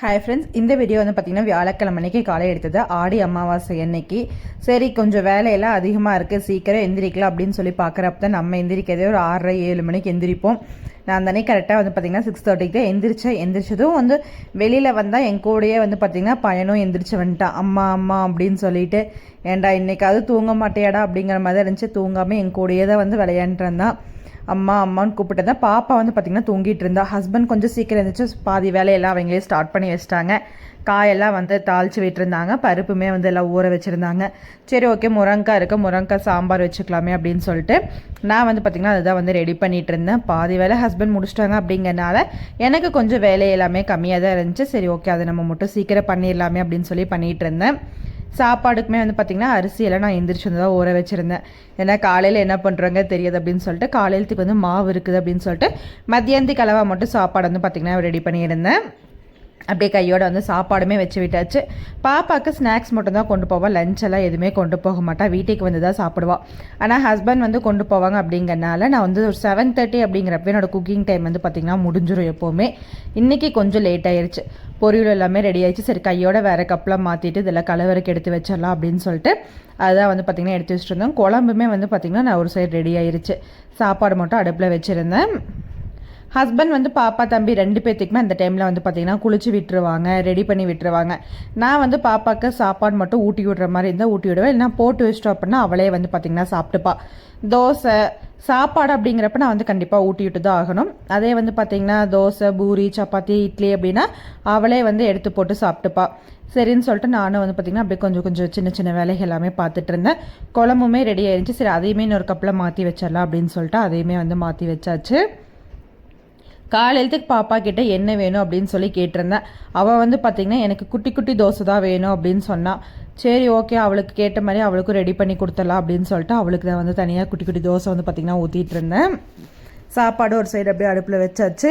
Hi friends இந்த video வந்து பார்த்திங்கன்னா வியாழக்கிழமை அன்றைக்கி காலை எடுத்தது. ஆடி அமாவாசை அன்னைக்கு. சரி கொஞ்சம் வேலையெல்லாம் அதிகமாக இருக்குது சீக்கிரம் எந்திரிக்கலாம் அப்படின்னு சொல்லி பார்க்குறப்ப தான் நம்ம எந்திரிக்கிறதே ஒரு ஆறரை ஏழு மணிக்கு எந்திரிப்போம். நான் அந்த அன்னைக்கு கரெக்டாக வந்து பார்த்திங்கன்னா சிக்ஸ் தேர்ட்டிக்கு தான் எந்திரிச்சேன். எந்திரிச்சதும் வந்து வெளியில் வந்தால் என் கூடயே வந்து பார்த்திங்கன்னா பையனும் எந்திரிச்சு வந்துட்டான். அம்மா அம்மா அப்படின்னு சொல்லிட்டு ஏன்டா இன்றைக்காவது தூங்க மாட்டேடா அப்படிங்கிற மாதிரி இருந்துச்சு. தூங்காமல் என் கூடயே தான் வந்து விளையாண்டுருந்தான் அம்மா அம்மான்னு கூப்பிட்டு பாப்பா வந்து பார்த்திங்கன்னா தூங்கிட்டு இருந்தா. ஹஸ்பண்ட் கொஞ்சம் சீக்கிரம் இருந்துச்சு பாதி வேலையெல்லாம் அவங்களே ஸ்டார்ட் பண்ணி வச்சிட்டாங்க. காயெல்லாம் வந்து தாளித்து விட்டுருந்தாங்க. பருப்புமே வந்து எல்லாம் ஊற வச்சுருந்தாங்க. சரி ஓகே முருங்கக்காய் இருக்குது முருங்கக்காய் சாம்பார் வச்சுக்கலாமே அப்படின்னு சொல்லிட்டு நான் வந்து பார்த்திங்கன்னா அதுதான் வந்து ரெடி பண்ணிகிட்டு இருந்தேன். பாதி வேலை ஹஸ்பண்ட் முடிச்சிட்டாங்க அப்படிங்கிறனால எனக்கு கொஞ்சம் வேலை எல்லாமே கம்மியாக தான் இருந்துச்சு. சரி ஓகே அதை நம்ம மட்டும் சீக்கிரம் பண்ணிடலாமே அப்படின்னு சொல்லி பண்ணிகிட்டு இருந்தேன். சாப்பாடுக்குமே வந்து பார்த்திங்கன்னா அரிசியெல்லாம் நான் எந்திரிச்சு வந்து தான் ஊற வச்சுருந்தேன். ஏன்னா காலையில் என்ன பண்ணுறாங்க தெரியாது அப்படின்னு சொல்லிட்டு காலையிலத்துக்கு வந்து மாவு இருக்குது அப்படின்னு சொல்லிட்டு மத்தியானத்துக்கு அளவாக மட்டும் சாப்பாடு வந்து பார்த்திங்கன்னா ரெடி பண்ணியிருந்தேன். அப்படியே கையோட வந்து சாப்பாடுமே வச்சு விட்டாச்சு. பாப்பாவுக்கு ஸ்நாக்ஸ் மட்டும் தான் கொண்டு போவாள் லஞ்ச் எல்லாம் எதுவுமே கொண்டு போக மாட்டா. வீட்டுக்கு வந்து தான் சாப்பிடுவாள் ஆனால் ஹஸ்பண்ட் வந்து கொண்டு போவாங்க அப்படிங்கிறனால நான் வந்து ஒரு செவன் தேர்ட்டி அப்படிங்கிறப்ப என்னோட குக்கிங் டைம் வந்து பார்த்திங்கன்னா முடிஞ்சிடும் எப்போவுமே. இன்றைக்கி கொஞ்சம் லேட் ஆயிடுச்சு பொரியல் எல்லாமே ரெடி ஆயிடுச்சு. சரி கையோட வேறு கப்பெலாம் மாற்றிட்டு இதெல்லாம் கலவரைக்கு எடுத்து வச்சிடலாம் அப்படின்னு சொல்லிட்டு அதுதான் வந்து பார்த்திங்கன்னா எடுத்து வச்சுட்டு இருந்தோம். குழம்புமே வந்து பார்த்திங்கன்னா நான் ஒரு சைடு ரெடி ஆயிடுச்சு சாப்பாடு மட்டும் அடுப்பில் வச்சுருந்தேன். ஹஸ்பண்ட் வந்து பாப்பா தம்பி ரெண்டு பேர்த்துக்குமே அந்த டைமில் வந்து பார்த்திங்கன்னா குளிச்சு விட்டுருவாங்க ரெடி பண்ணி விட்டுருவாங்க. நான் வந்து பாப்பாவுக்கு சாப்பாடு மட்டும் ஊட்டி விடுற மாதிரி இருந்தால் ஊட்டி விடுவேன். இல்லைனா போட்டு வச்சிட்டோம் அப்படின்னா அவளே வந்து பார்த்திங்கன்னா சாப்பிட்டுப்பா. தோசை சாப்பாடு அப்படிங்கிறப்ப நான் வந்து கண்டிப்பாக ஊட்டி விட்டு தான் ஆகணும். அதே வந்து பார்த்திங்கன்னா தோசை பூரி சப்பாத்தி இட்லி அப்படின்னா அவளே வந்து எடுத்து போட்டு சாப்பிட்டுப்பா. சரின்னு சொல்லிட்டு நானும் வந்து பார்த்திங்கன்னா அப்படியே கொஞ்சம் கொஞ்சம் சின்ன சின்ன வேலைகள் எல்லாமே பார்த்துட்டு இருந்தேன். குழம்புமே ரெடி ஆயிருந்துச்சு. சரி அதையுமே இன்னொரு கப்பில் மாற்றி வச்சிடலாம் அப்படின்னு சொல்லிட்டு அதையுமே வந்து மாற்றி வச்சாச்சு. காலையிலத்துக்கு பாப்பா கிட்டே என்ன வேணும் அப்படின்னு சொல்லி கேட்டிருந்தேன் அவள் வந்து பார்த்திங்கன்னா எனக்கு குட்டி குட்டி தோசை தான் வேணும் அப்படின்னு சொன்னான் சரி ஓகே அவளுக்கு கேட்ட மாதிரி அவளுக்கும் ரெடி பண்ணி கொடுத்துடலாம் அப்படின்னு சொல்லிட்டு அவளுக்கு தான் வந்து தனியாக குட்டி குட்டி தோசை வந்து பார்த்திங்கன்னா ஊற்றிட்டு இருந்தேன். சாப்பாடு ஒரு சைடு அப்படியே அடுப்பில் வச்சாச்சு.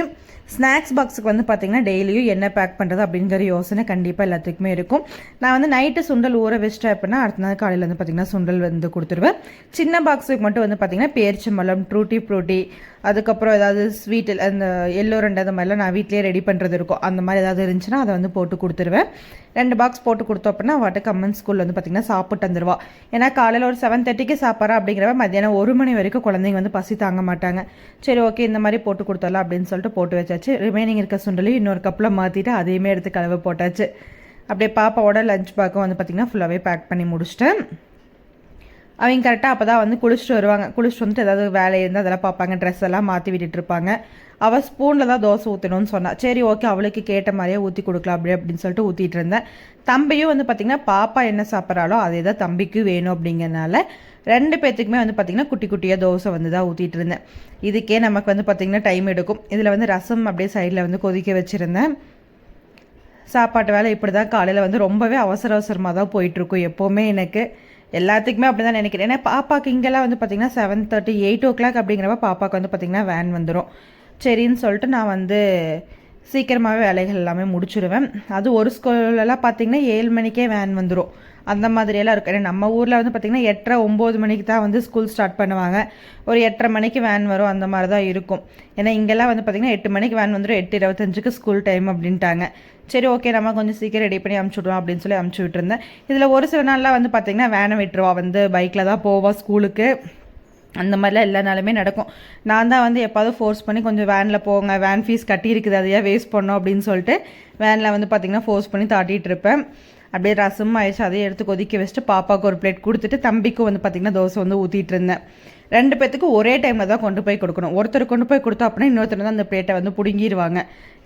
ஸ்நாக்ஸ் பாக்ஸுக்கு வந்து பார்த்திங்கன்னா டெய்லியும் என்ன பேக் பண்ணுறது அப்படிங்கிற யோசனை கண்டிப்பாக எல்லாத்துக்குமே இருக்கும். நான் வந்து நைட்டு சுண்டல் ஊற வச்சுட்டேன் அப்படின்னா அடுத்த நாள் காலையில் வந்து பார்த்திங்கன்னா சுண்டல் வந்து கொடுத்துருவேன். சின்ன பாக்ஸுக்கு மட்டும் வந்து பார்த்திங்கன்னா பேரிச்சம்பழம் ட்ரூட்டி ஃப்ரூட்டி அதுக்கப்புறம் ஏதாவது ஸ்வீட் அந்த எல்லோ ரெண்டு அந்த மாதிரிலாம் நான் வீட்லேயே ரெடி பண்ணுறது இருக்கும். அந்த மாதிரி ஏதாவது இருந்துச்சுன்னா அதை வந்து போட்டு கொடுத்துருவேன். ரெண்டு பாக்ஸ் போட்டு கொடுத்தோம் அப்படின்னா வாட்டு கம்மன் ஸ்கூலில் வந்து பார்த்திங்கன்னா சாப்பிட்டு வந்துடுவா ஏன்னா காலையில் ஒரு செவன் தேர்ட்டிக்கு சாப்பிட்றா அப்படிங்கிறவ மத்தியானம் ஒரு மணி வரைக்கும் குழந்தைங்க வந்து பசி தாங்க மாட்டாங்க. சரி ஓகே இந்த மாதிரி போட்டு கொடுத்தலாம் அப்படின்னு சொல்லிட்டு போட்டு வச்சேன் எடுத்தாச்சு ரிமைனிங் இருக்க சுண்டலையும் இன்னொரு கப்பில் மாற்றிட்டு அதையுமே எடுத்து கலவை போட்டாச்சு. அப்படியே பாப்பாவோட லஞ்ச் பேக்கும் வந்து பார்த்திங்கன்னா ஃபுல்லாகவே பேக் பண்ணி முடிச்சிட்டேன். அவங்க கரெக்டாக அப்போ தான் வந்து குளிச்சுட்டு வருவாங்க. குளிச்சுட்டு வந்துட்டு ஏதாவது வேலை இருந்தால் அதெல்லாம் பார்ப்பாங்க. ட்ரெஸ் எல்லாம் மாற்றி விட்டுட்டு இருப்பாங்க. அவள் ஸ்பூனில் தான் தோசை ஊற்றணும்னு சொன்னாள் சரி ஓகே அவளுக்கு கேட்ட மாதிரியே ஊற்றி கொடுக்கலாம் அப்படி அப்படின்னு சொல்லிட்டு ஊற்றிட்டு இருந்தேன். தம்பியும் வந்து பார்த்திங்கன்னா பாப்பா என்ன சாப்பிட்றாலோ அதே தான் தம்பிக்கு வேணும் அப்படிங்கிறனால ரெண்டு பேர்த்துக்குமே வந்து பார்த்திங்கன்னா குட்டி குட்டியாக தோசை வந்து தான் ஊற்றிட்டு இருந்தேன் இதுக்கே நமக்கு வந்து பார்த்திங்கன்னா டைம் எடுக்கும். இதில் வந்து ரசம் அப்படியே சைடில் வந்து கொதிக்க வச்சுருந்தேன். சாப்பாட்டு வேலை இப்படி தான் காலையில் வந்து ரொம்பவே அவசர அவசரமாக தான் போயிட்டுருக்கும் எப்போவுமே எனக்கு. எல்லாத்துக்குமே அப்படி தான் நினைக்கிறேன். ஏன்னா பாப்பாக்கு இங்கெல்லாம் வந்து பார்த்திங்கன்னா seven thirty eight o'clock அப்படிங்கிறப்ப பாப்பாவுக்கு வந்து பார்த்திங்கன்னா வேன் வந்துடும் சரின்னு சொல்லிட்டு நான் வந்து சீக்கிரமாகவே வேலைகள் எல்லாமே முடிச்சுடுவேன் அது ஒரு ஸ்கூல்லலாம் பார்த்திங்கன்னா ஏழு மணிக்கே வேன் வந்துடும் அந்த மாதிரியெல்லாம் இருக்கும் ஏன்னா நம்ம ஊரில் வந்து பார்த்திங்கன்னா எட்டரை ஒம்பது மணிக்கு தான் வந்து ஸ்கூல் ஸ்டார்ட் பண்ணுவாங்க. ஒரு எட்டரை மணிக்கு வேன் வரும் அந்த மாதிரி தான் இருக்கும். ஏன்னா இங்கெல்லாம் வந்து பார்த்திங்கன்னா எட்டு மணிக்கு வேன் வந்துடும் எட்டு இருபத்தஞ்சுக்கு ஸ்கூல் டைம் அப்படின்ட்டாங்க. சரி ஓகே நம்ம கொஞ்சம் சீக்கிரம் ரெடி பண்ணி அமுச்சுடுவோம் அப்படின்னு சொல்லி அமுச்சு விட்டுருந்தேன். இதில் ஒரு சில நாள்லாம் வந்து பார்த்திங்கன்னா வேனை விட்டுருவா. வந்து பைக்கில் தான் போவா ஸ்கூலுக்கு அந்த மாதிரிலாம் எல்லா நாளுமே நடக்கும். நான் தான் வந்து எப்பாவது ஃபோர்ஸ் பண்ணி கொஞ்சம் வேனில் போங்க வேன் ஃபீஸ் கட்டியிருக்குது அதையா வேஸ்ட் பண்ணோம் அப்படின்னு சொல்லிட்டு வேனில் வந்து பார்த்திங்கன்னா ஃபோர்ஸ் பண்ணி தாட்டிகிட்டு இருப்பேன். அப்படியே ரசம் ஆயிடுச்சு அதையும் எடுத்து கொதிக்க வச்சுட்டு பாப்பாவுக்கு ஒரு பிளேட் கொடுத்துட்டு தம்பிக்கும் வந்து பார்த்திங்கன்னா தோசை வந்து ஊற்றிட்டு இருந்தேன். ரெண்டு பேத்துக்கும் ஒரே டைமில் தான் கொண்டு போய் கொடுக்கணும். ஒருத்தர் கொண்டு போய் கொடுத்தோம் அப்படின்னா இன்னொருத்தர் தான் அந்த பிளேட்டை வந்து பிடுங்கிடுவாங்க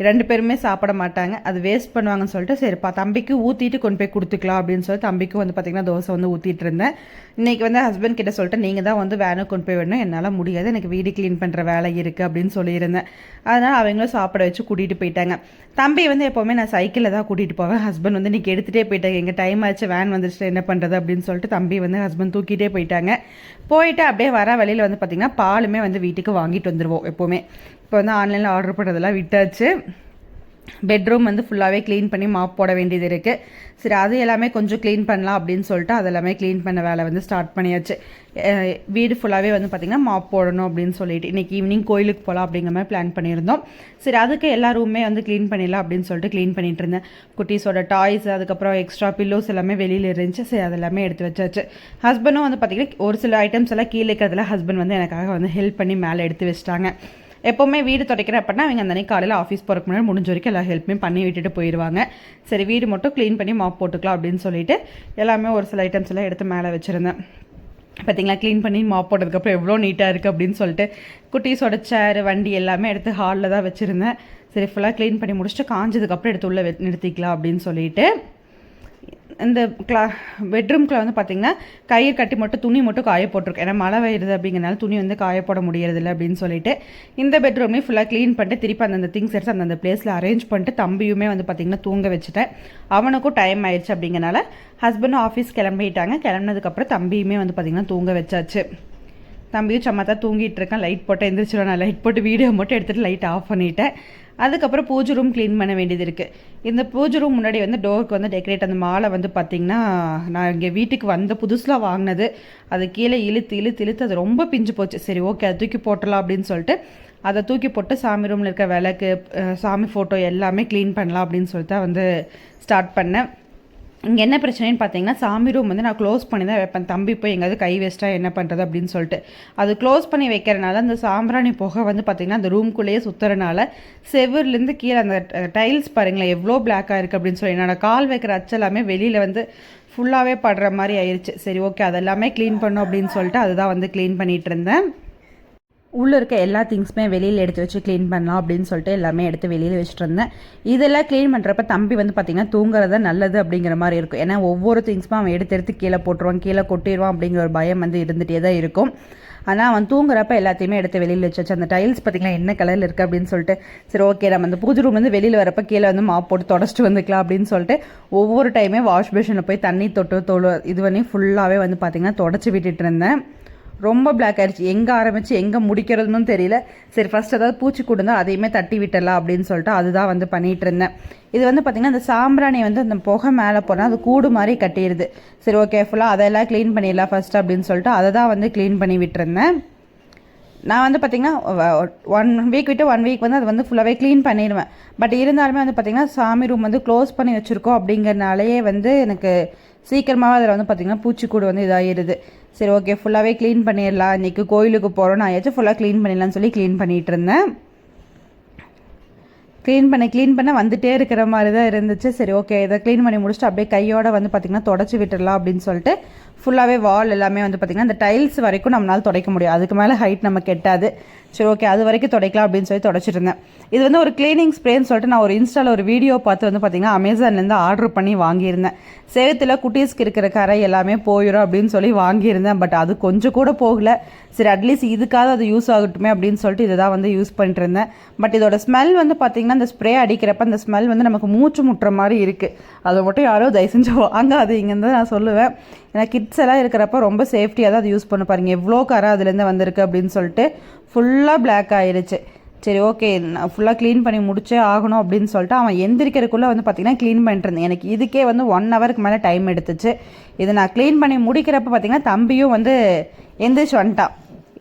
ரெண்டு பேருமே சாப்பிட மாட்டாங்க. அது வேஸ்ட் பண்ணுவாங்கன்னு சொல்லிட்டு சரிப்பா தம்பிக்கு ஊற்றிட்டு கொண்டு போய் கொடுத்துக்கலாம் அப்படின்னு சொல்லி தம்பிக்கும் வந்து பார்த்திங்கன்னா தோசை வந்து ஊற்றிட்டு இருந்தேன். இன்றைக்கி வந்து ஹஸ்பண்ட் கிட்ட சொல்லிட்டு நீங்கள் தான் வந்து வேனை கொண்டு போய் விடணும். என்னால் முடியாது. எனக்கு வீடு க்ளீன் பண்ணுற வேலை இருக்குது அப்படின்னு சொல்லியிருந்தேன். அதனால் அவங்களும் சாப்பிட வச்சு கூட்டிகிட்டு போயிட்டாங்க. தம்பி வந்து எப்போவுமே நான் சைக்கிளில் தான் கூட்டிகிட்டு போவேன். ஹஸ்பண்ட் வந்து இன்றைக்கி எடுத்துகிட்டே போயிட்டாங்க எங்கள் டைம் ஆச்சு வேன் வந்துருச்சு என்ன பண்ணுறது அப்படின்னு சொல்லிட்டு தம்பி வந்து ஹஸ்பண்ட் தூக்கிட்டே போயிட்டாங்க. போயிட்டு அப்படியே வர வழியில் வந்து பார்த்திங்கன்னா பாலுமே வந்து வீட்டுக்கு வாங்கிட்டு வந்துடுவோம் எப்போவுமே. இப்போ வந்து ஆன்லைனில் ஆர்டர் பண்ணுறதெல்லாம் விட்டாச்சு. பெட்ரூம் வந்து ஃபுல்லாகவே க்ளீன் பண்ணி மாப் போட வேண்டியது இருக்குது சரி அது எல்லாமே கொஞ்சம் க்ளீன் பண்ணலாம் அப்படின்னு சொல்லிட்டு அதெல்லாமே க்ளீன் பண்ண வேலை வந்து ஸ்டார்ட் பண்ணியாச்சு. வீடு ஃபுல்லாகவே வந்து பார்த்திங்கன்னா மாப் போடணும் அப்படின்னு சொல்லிட்டு இன்றைக்கி ஈவினிங் கோயிலுக்கு போகலாம் அப்படிங்கிற மாதிரி பிளான் பண்ணியிருந்தோம். சரி அதுக்கு எல்லா ரூமே வந்து க்ளீன் பண்ணிடலாம் அப்படின்னு சொல்லிட்டு க்ளீன் பண்ணிட்டு இருந்தேன். குட்டீஸோட டாய்ஸ் அதுக்கப்புறம் எக்ஸ்ட்ரா பில்லோஸ் எல்லாமே வெளியில் இருந்துச்சு. சரி அதெல்லாமே எடுத்து வச்சாச்சு. ஹஸ்பண்டும் வந்து பார்த்திங்கன்னா ஒரு சில ஐட்டம்ஸ் எல்லாம் கீழே இருக்கிறதுல ஹஸ்பண்ட் வந்து எனக்காக வந்து ஹெல்ப் பண்ணி மேலே எடுத்து வச்சிட்டாங்க. எப்போவுமே வீடு துடைக்கிற அப்படின்னா அவங்க அந்த அன்னைக்கு காலையில் ஆஃபீஸ் போகிறக்கு முன்னாடி முடிஞ்ச வரைக்கும் எல்லா ஹெல்ப்புமே பண்ணி விட்டுட்டு போயிடுவாங்க சரி வீடு மட்டும் க்ளீன் பண்ணி மாப் போட்டுக்கலாம் அப்படின்னு சொல்லிட்டு எல்லாமே ஒரு சில ஐட்டம்ஸ் எல்லாம் எடுத்து மேலே வச்சுருந்தேன். பார்த்தீங்களா க்ளீன் பண்ணி மாப் போட்டதுக்கப்புறம் எவ்வளோ நீட்டாக இருக்குது அப்படின்னு சொல்லிட்டு குட்டீஸோட சேர் வண்டி எல்லாமே எடுத்து ஹாலில் தான் வச்சுருந்தேன். சரி ஃபுல்லாக க்ளீன் பண்ணி முடிச்சுட்டு காஞ்சதுக்கப்புறம் எடுத்து உள்ளே நிறுத்திக்கலாம் அப்படின்னு சொல்லிட்டு இந்த கிளா பெட்ரூம்குள்ளே வந்து பார்த்தீங்கன்னா கயிறு கட்டி மட்டும் துணி மட்டும் காய போட்டிருக்கேன் ஏன்னா மழை பெய்யுது அப்படிங்கிறனால துணி வந்து காய போட முடியறதில்ல அப்படின்னு சொல்லிட்டு இந்த பெட்ரூமே ஃபுல்லாக க்ளீன் பண்ணிட்டு திருப்பி அந்தந்த திங்ஸ் எடுத்து அந்தந்த பிளேஸில் அரேஞ்ச் பண்ணிட்டு தம்பியுமே வந்து பார்த்திங்கன்னா தூங்க வச்சுட்டேன். அவனுக்கும் டைம் ஆயிடுச்சு அப்படிங்கிறனால ஹஸ்பண்டும் ஆஃபீஸ் கிளம்பிட்டாங்க. கிளம்புனதுக்கப்புறம் தம்பியுமே வந்து பார்த்திங்கன்னா தூங்க வச்சாச்சு. தம்பியும் சம்மத்தா தூங்கிட்டு இருக்கேன். லைட் போட்டு எந்திரிச்சிடும் நான் லைட் போட்டு வீடியோ மட்டும் எடுத்துகிட்டு லைட் ஆஃப் பண்ணிட்டேன். அதுக்கப்புறம் பூஜை ரூம் க்ளீன் பண்ண வேண்டியது இருக்குது இந்த பூஜை ரூம் முன்னாடி வந்து டோருக்கு வந்து டெக்கரேட் அந்த மாலை வந்து பார்த்திங்கன்னா நான் இங்கே வீட்டுக்கு வந்த புதுசில் வாங்கினது. அது கீழே இழுத்து இழுத்து இழுத்து அது ரொம்ப பிஞ்சு போச்சு. சரி ஓகே அதை தூக்கி போட்டலாம் அப்படின்னு சொல்லிட்டு அதை தூக்கி போட்டு சாமி ரூமில் இருக்க விளக்கு சாமி ஃபோட்டோ எல்லாமே க்ளீன் பண்ணலாம் அப்படின்னு சொல்லிட்டு வந்து ஸ்டார்ட் பண்ணேன். இங்கே என்ன பிரச்சனைன்னு பார்த்தீங்கன்னா சாமி ரூம் வந்து நான் க்ளோஸ் பண்ணி தான் வைப்பேன். தம்பி போய் எங்கேயாவது கை வேஸ்ட்டாக என்ன பண்ணுறது அப்படின்னு சொல்லிட்டு. அது க்ளோஸ் பண்ணி வைக்கிறனால அந்த சாம்பிராணி புகை வந்து பார்த்திங்கன்னா அந்த ரூம்குள்ளேயே சுற்றுறனால செவுர்லேருந்து கீழே அந்த டைல்ஸ் பாருங்களேன் எவ்வளோ பிளாக்காக இருக்குது அப்படின்னு சொல்லி. என்னோடய கால் வைக்கிற அச்செல்லாமே வெளியில் வந்து ஃபுல்லாகவே படுற மாதிரி ஆயிடுச்சு சரி ஓகே அதெல்லாமே க்ளீன் பண்ணும் அப்படின்னு சொல்லிட்டு அதுதான் வந்து க்ளீன் பண்ணிகிட்டு இருந்தேன். உள்ளே இருக்க எல்லா திங்ஸுமே வெளியில் எடுத்து வச்சு க்ளீன் பண்ணலாம் அப்படின்னு சொல்லிட்டு எல்லாமே எடுத்து வெளியில் வச்சுட்டு இருந்தேன். இதெல்லாம் க்ளீன் பண்ணுறப்ப தம்பி வந்து பார்த்திங்கன்னா தூங்குறது நல்லது அப்படிங்கிற மாதிரி இருக்கும். ஏன்னா ஒவ்வொரு திங்ஸுமே அவன் எடுத்து எடுத்து கீழே போட்டுருவான் கீழே கொட்டிடுவான் அப்படிங்கிற ஒரு பயம் வந்து இருந்துகிட்டே தான் இருக்கும். ஆனால் அவன் தூங்குறப்ப எல்லாத்தையுமே எடுத்து வெளியில் வச்சு வச்சு அந்த டைல்ஸ் பார்த்திங்கன்னா என்ன கலரில் இருக்குது அப்படின்னு சொல்லிட்டு சரி ஓகே நம்ம அந்த பூஜை ரூம் வந்து வெளியில் வரப்ப கீழே வந்து மாப் போட்டு தொடச்சிட்டு வந்துக்கலாம் அப்படின்னு சொல்லிட்டு ஒவ்வொரு டைமே வாஷ் பேஷனில் போய் தண்ணி தொட்டு தொழு இது பண்ணி ஃபுல்லாகவே வந்து பார்த்திங்கன்னா தொடச்சி விட்டுட்டு இருந்தேன். ரொம்ப பிளாக் ஆயிடுச்சு எங்கே ஆரம்பித்து எங்கே முடிக்கிறதுன்னு தெரியல. சரி ஃபர்ஸ்ட் ஏதாவது பூச்சி கொடுந்தா அதையுமே தட்டி விட்டலாம் அப்படின்னு சொல்லிட்டு அதுதான் வந்து பண்ணிட்டு இருந்தேன். இது வந்து பார்த்திங்கன்னா அந்த சாம்பிராணி வந்து அந்த புகை மேலே போனால் அது கூடு மாதிரி கட்டிடுது. சரி ஓகே ஃபுல்லாக அதெல்லாம் க்ளீன் பண்ணிடலாம் ஃபர்ஸ்ட் அப்படின்னு சொல்லிட்டு அதை தான் வந்து க்ளீன் பண்ணி விட்டுருந்தேன். நான் வந்து பார்த்திங்கன்னா ஒன் வீக் விட்டு ஒன் வீக் வந்து அது வந்து ஃபுல்லாகவே க்ளீன் பண்ணிடுவேன். பட் இருந்தாலுமே வந்து பார்த்திங்கன்னா சாமி ரூம் வந்து க்ளோஸ் பண்ணி வச்சுருக்கோம் அப்படிங்கிறனாலேயே வந்து எனக்கு சீக்கிரமாகவே அதில் வந்து பார்த்திங்கன்னா பூச்சிக்கூடு வந்து இதாகிடுது சரி ஓகே ஃபுல்லாகவே க்ளீன் பண்ணிடலாம். இன்றைக்கி கோயிலுக்கு போகிறோம் நான் ஆயாச்சும் ஃபுல்லாக க்ளீன் பண்ணிடலாம்னு சொல்லி க்ளீன் பண்ணிகிட்டு இருந்தேன். க்ளீன் பண்ண க்ளீன் பண்ண வந்துட்டே இருக்கிற மாதிரி தான் இருந்துச்சு. சரி ஓகே இதை க்ளீன் பண்ணி முடிச்சுட்டு அப்படியே கையோட வந்து பார்த்திங்கன்னா தொடச்சி விட்டுடலாம் அப்படின்னு சொல்லிட்டு ஃபுல்லாகவே வால் எல்லாமே வந்து பார்த்திங்கன்னா அந்த டைல்ஸ் வரைக்கும் நம்மளால் துடைக்க முடியும். அதுக்கு மேலே ஹைட் நம்ம கெட்டாது. சரி ஓகே அது வரைக்கும் துடைக்கலாம் அப்படின்னு சொல்லி தொடச்சிட்டு இருந்தேன். இது வந்து ஒரு க்ளீனிங் ஸ்ப்ரேன்னு சொல்லிட்டு நான் ஒரு இன்ஸ்டாவில் ஒரு வீடியோ பார்த்து வந்து பார்த்திங்கன்னா அமேசான்லேருந்து ஆர்டர் பண்ணி வாங்கியிருந்தேன். சேகத்தில் குட்டீஸ்க்கு இருக்கிற கரை எல்லாமே போயிடும் அப்படின்னு சொல்லி வாங்கியிருந்தேன். பட் அது கொஞ்சம் கூட போகலை. சரி அட்லீஸ்ட் இதுக்காக அது யூஸ் ஆகட்டுமே அப்படின்னு சொல்லிட்டு இதை தான் வந்து யூஸ் பண்ணிட்டு இருந்தேன். பட் இதோட ஸ்மெல் வந்து பார்த்திங்கன்னா அந்த ஸ்ப்ரே அடிக்கிறப்ப அந்த ஸ்மெல் வந்து நமக்கு மூச்சு முட்டுற மாதிரி இருக்குது அதை மட்டும் யாரோ தயவு செஞ்சு வாங்காதீங்கன்னு தான் நான் சொல்லுவேன். ஏன்னா கிட்ஸ் எல்லாம் இருக்கிறப்ப ரொம்ப சேஃப்டியாக தான் அதை யூஸ் பண்ண பாருங்கள் எவ்வளோ கரை அதுலேருந்து வந்திருக்கு அப்படின்னு சொல்லிட்டு ஃபுல்லாக பிளாக் ஆயிடுச்சு சரி ஓகே நான் ஃபுல்லாக க்ளீன் பண்ணி முடிச்சே ஆகணும் அப்படின்னு சொல்லிட்டு அவன் எந்திரிக்கிறதுக்குள்ளே வந்து பார்த்திங்கன்னா க்ளீன் பண்ணிட்டு இருந்தேன். எனக்கு இதுக்கே வந்து ஒன் ஹவருக்கு மேலே டைம் எடுத்துச்சு. இதை நான் க்ளீன் பண்ணி முடிக்கிறப்ப பார்த்திங்கன்னா தம்பியும் வந்து எந்திரிச்சு வந்துட்டான்.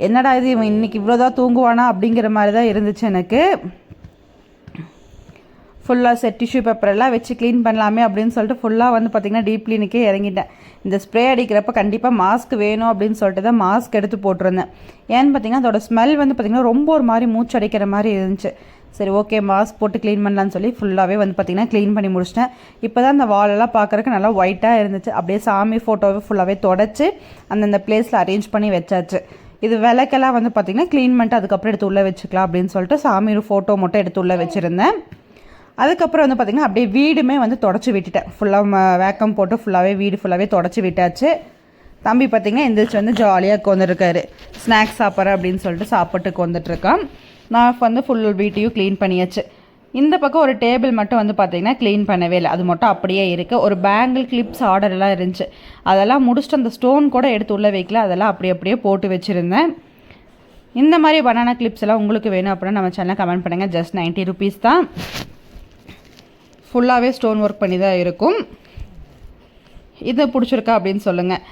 என்னடா இது இவன் இன்றைக்கி இவ்வளோதான் தூங்குவானா அப்படிங்கிற மாதிரி தான் இருந்துச்சு எனக்கு. ஃபுல்லாக செட் டிஷ்யூ பேப்பரெல்லாம் வச்சு க்ளீன் பண்ணலாமே அப்படின்னு சொல்லிட்டு ஃபுல்லாக வந்து பார்த்திங்கன்னா டீப் க்ளீனுக்கே இறங்கிட்டேன். இந்த ஸ்ப்ரே அடிக்கிறப்ப கண்டிப்பாக மாஸ்க் வேணும் அப்படின்னு சொல்லிட்டு தான் மாஸ்க் எடுத்து போட்டிருந்தேன். ஏன்னு பார்த்தீங்கன்னா அதோட ஸ்மெல் வந்து பார்த்திங்கன்னா ரொம்ப ஒரு மாதிரி மூச்சு அடிக்கிற மாதிரி இருந்துச்சு. சரி ஓகே மாஸ்க் போட்டு க்ளீன் பண்ணலான்னு சொல்லி ஃபுல்லாகவே வந்து பார்த்திங்கன்னா க்ளீன் பண்ணி முடிச்சிட்டேன். இப்போ தான் அந்த வாலெல்லாம் பார்க்குறக்கு நல்லா ஒயிட்டாக இருந்துச்சு. அப்படியே சாமி ஃபோட்டோவை ஃபுல்லாகவே தொடச்சி அந்தந்த பிளேஸில் அரேஞ்ச் பண்ணி வச்சாச்சு. இது விளக்கெல்லாம் வந்து பார்த்திங்கன்னா க்ளீன் பண்ணிட்டு அதுக்கப்புறம் எடுத்து உள்ளே வச்சுக்கலாம் அப்படின்னு சொல்லிட்டு சாமி ஃபோட்டோ மட்டும் எடுத்து உள்ளே வச்சுருந்தேன். அதுக்கப்புறம் வந்து பார்த்திங்கன்னா அப்படியே வீடுமே வந்து தொடச்சி விட்டுட்டேன். ஃபுல்லாக வேக்கம் போட்டு ஃபுல்லாகவே வீடு ஃபுல்லாகவே தொடச்சி விட்டாச்சு. தம்பி பார்த்திங்கன்னா எந்திரிச்சு வந்து ஜாலியாக கொண்டுருக்காரு ஸ்நாக்ஸ் சாப்பிட்றேன் அப்படின்னு சொல்லிட்டு சாப்பிட்டு கொண்டுட்ருக்கான் நான் வந்து ஃபுல் வீட்டையும் க்ளீன் பண்ணியாச்சு. இந்த பக்கம் ஒரு டேபிள் மட்டும் வந்து பார்த்திங்கன்னா க்ளீன் பண்ணவே இல்லை. அது மட்டும் அப்படியே இருக்குது ஒரு பேங்கிள் கிளிப்ஸ் ஆர்டர் எல்லாம் இருந்துச்சு. அதெல்லாம் முடிச்சுட்டு அந்த ஸ்டோன் கூட எடுத்து உள்ளே வைக்கல. அதெல்லாம் அப்படி அப்படியே போட்டு வச்சுருந்தேன். இந்த மாதிரி பனானா கிளிப்ஸ் எல்லாம் உங்களுக்கு வேணும் அப்படின்னா நம்ம சேனலில் கமெண்ட் பண்ணுங்கள் ஜஸ்ட் நைன்ட்டி ருபீஸ் தான். ஃபுல்லாகவே ஸ்டோன் ஒர்க் பண்ணி தான் இருக்கும். இது பிடிச்சிருக்கா அப்படின்னு சொல்லுங்கள்